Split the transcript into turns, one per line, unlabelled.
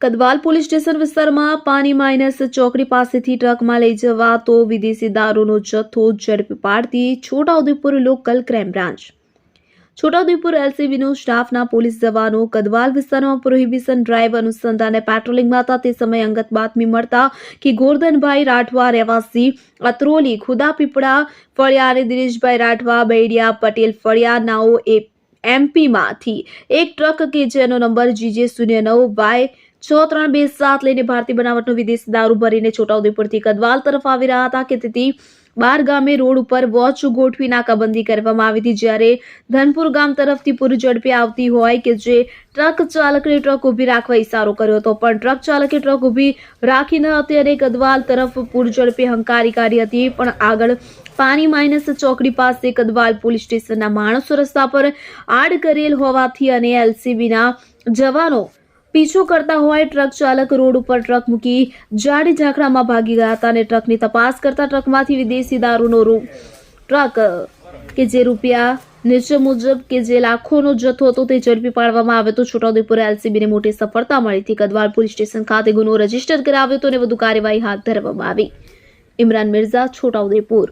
Kadwal police station વિસ્તારમાં પાણી minus ચોકડી પાસેથી ટ્રકમાં લઈ જવાતો વિદેશી દારૂનો જથ્થો ઝડપી પાડતી Chhota Udepur local crime branch. Chhota Udepur એલસીબીનો સ્ટાફના પોલીસ જવાનો કદવાલ વિસ્તારમાં પ્રોહિબિશન ડ્રાઈવ અનુસંધાને પેટ્રોલિંગમાં હતા તે સમયે અંગત બાતમી મળતા કે ગોરધનભાઈ રાઠવા રહેવાસી અત્રોલી, ખુદા પીપળા ફળિયા અને દિનેશભાઈ રાઠવા, બૈડિયા, પટેલ ફળિયા, નાઓ એ એમપીમાંથી એક ટ્રક કે જેનો નંબર જીજે શૂન્ય નવ વાય છ ત્રણ બે સાત લઈને ભારતીય બનાવટનો વિદેશી દારૂ ભરીને છોટાઉદેપુરથી કદવાલ તરફ આવી રહ્યા હતા કે તેથી બાર ગામે રોડ ઉપર વોચ ગોઠવી નાકાબંધી કરવામાં આવી હતી જ્યારે ધનપુર ગામ તરફથી પૂર ઝડપે આવતી હોય કે જે ટ્રક ચાલકને ટ્રક ઊભી રાખવા ઇશારો કર્યો હતો. પણ ટ્રક ચાલકે ટ્રક ઊભી રાખી ન હતી અને કદવાલ તરફ પૂર ઝડપે હંકારી કાઢી હતી. પણ આગળ પાણી માઇનસ ચોકડી પાસે કદવાલ પોલીસ સ્ટેશનના માણસો રસ્તા પર આડ કરેલ હોવાથી અને એલસીબીના જવાનો પીછો કરતા હોય, ટ્રક ચાલક રોડ ઉપર ટ્રક મૂકી જાડી ઝાંખરામાં ભાગી ગયા હતા અને ટ્રકની તપાસ કરતા ટ્રકમાંથી વિદેશી દારૂનો ટ્રક કે જે રૂપિયા નીચે મુજબ કે જે લાખોનો જથ્થો હતો તે ઝડપી પાડવામાં આવ્યો હતો. છોટાઉદેપુર એલસીબીને મોટી સફળતા મળી હતી. કદવાલ પોલીસ સ્ટેશન ખાતે ગુનો રજિસ્ટર કરાવ્યો હતો અને વધુ કાર્યવાહી હાથ ધરવામાં આવી. ઇમરાન મિર્ઝા, છોટાઉદેપુર.